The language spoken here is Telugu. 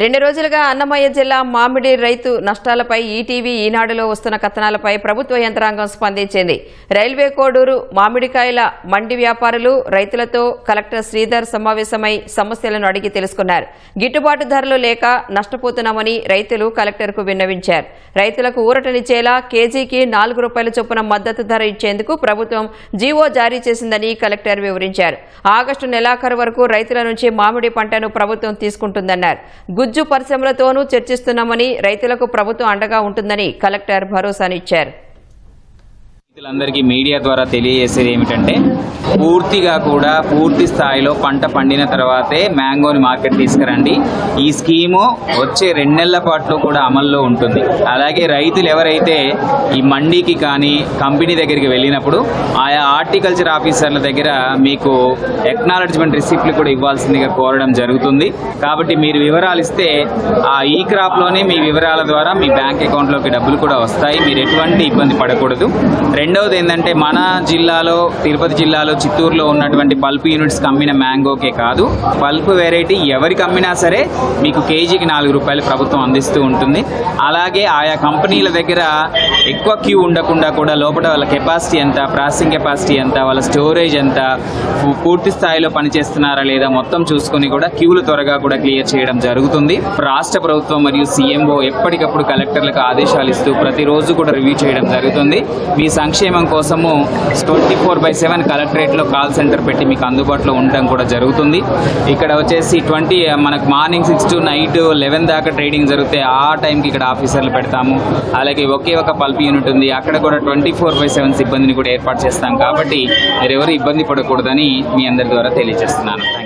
రెండు రోజులుగా అన్నమయ్య జిల్లా మామిడి రైతు నష్టాలపై ఈటీవీ ఈనాడులో వస్తున్న కథనాలపై ప్రభుత్వ యంత్రాంగం స్పందించింది. రైల్వే కోడూరు మామిడికాయల మండి వ్యాపారులు రైతులతో కలెక్టర్ శ్రీధర్ సమావేశమై సమస్యలను అడిగి తెలుసుకున్నారు. గిట్టుబాటు ధరలు లేక నష్టపోతున్నామని రైతులు కలెక్టర్కు విన్నవించారు. రైతులకు ఊరటనిచ్చేలా కేజీకి నాలుగు రూపాయల చొప్పున మద్దతు ధర ఇచ్చేందుకు ప్రభుత్వం జీవో జారీ చేసిందని కలెక్టర్ వివరించారు. ఆగస్టు నెలాఖరు వరకు రైతుల నుంచి మామిడి పంటను ప్రభుత్వం తీసుకుంటుందన్నారు. గుజ్జు పరిశ్రమలతోనూ చర్చిస్తున్నామని రైతులకు ప్రభుత్వం అండగా ఉంటుందని కలెక్టర్ భరోసానిచ్చారు. రైతులందరికీ మీడియా ద్వారా తెలియజేసేది ఏమిటంటే పూర్తిగా కూడా పూర్తి స్థాయిలో పంట పండిన తర్వాతే మ్యాంగోని మార్కెట్ తీసుకురండి. ఈ స్కీము వచ్చే రెండు నెలల పాటు కూడా అమల్లో ఉంటుంది. అలాగే రైతులు ఎవరైతే ఈ మండీకి కానీ కంపెనీ దగ్గరికి వెళ్ళినప్పుడు ఆయా హార్టికల్చర్ ఆఫీసర్ల దగ్గర మీకు ఎక్నాలజ్మెంట్ రిసిప్ట్లు కూడా ఇవ్వాల్సిందిగా కోరడం జరుగుతుంది. కాబట్టి మీరు వివరాలు ఇస్తే ఆ ఈ క్రాప్లోనే మీ వివరాల ద్వారా మీ బ్యాంక్ అకౌంట్లోకి డబ్బులు కూడా వస్తాయి. మీరు ఎటువంటి ఇబ్బంది పడకూడదు. రెండవది ఏంటంటే మన జిల్లాలో తిరుపతి జిల్లాలో చిత్తూరులో ఉన్నటువంటి పల్ప్ యూనిట్స్ అమ్మిన మ్యాంగోకే కాదు. పల్ప్ వెరైటీ ఎవరికి అమ్మినా సరే మీకు కేజీకి నాలుగు రూపాయలు ప్రభుత్వం అందిస్తూ ఉంటుంది. అలాగే ఆయా కంపెనీల దగ్గర ఎక్కువ క్యూ ఉండకుండా కూడా లోపల వాళ్ళ కెపాసిటీ ఎంత ప్రాసెసింగ్ కెపాసిటీ ఎంత వాళ్ళ స్టోరేజ్ ఎంత పూర్తి స్థాయిలో పనిచేస్తున్నారా లేదా మొత్తం చూసుకొని కూడా క్యూలు త్వరగా కూడా క్లియర్ చేయడం జరుగుతుంది. రాష్ట్ర ప్రభుత్వం మరియు సీఎంఓ ఎప్పటికప్పుడు కలెక్టర్లకు ఆదేశాలు ఇస్తూ ప్రతిరోజు కూడా రివ్యూ చేయడం జరుగుతుంది. మీ సంక్షేమం కోసము ట్వంటీ ఫోర్ బై సెవెన్ కలెక్టరేట్లో కాల్ సెంటర్ పెట్టి మీకు అందుబాటులో ఉండడం కూడా జరుగుతుంది. ఇక్కడ వచ్చేసి ట్వంటీ మనకు morning six to night eleven దాకా ట్రేడింగ్ జరిగితే ఆ టైంకి ఇక్కడ ఆఫీసర్లు పెడతాము. అలాగే ఒకే ఒక పల్ పల్ప్ యూనిట్ ఉంది. అక్కడ కూడా ట్వంటీ ఫోర్ బై సెవెన్ సిబ్బందిని కూడా ఏర్పాటు చేస్తాం. కాబట్టి మీరెవరు ఎవరు ఇబ్బంది పడకూడదని మీ అందరి ద్వారా తెలియజేస్తున్నాను. థ్యాంక్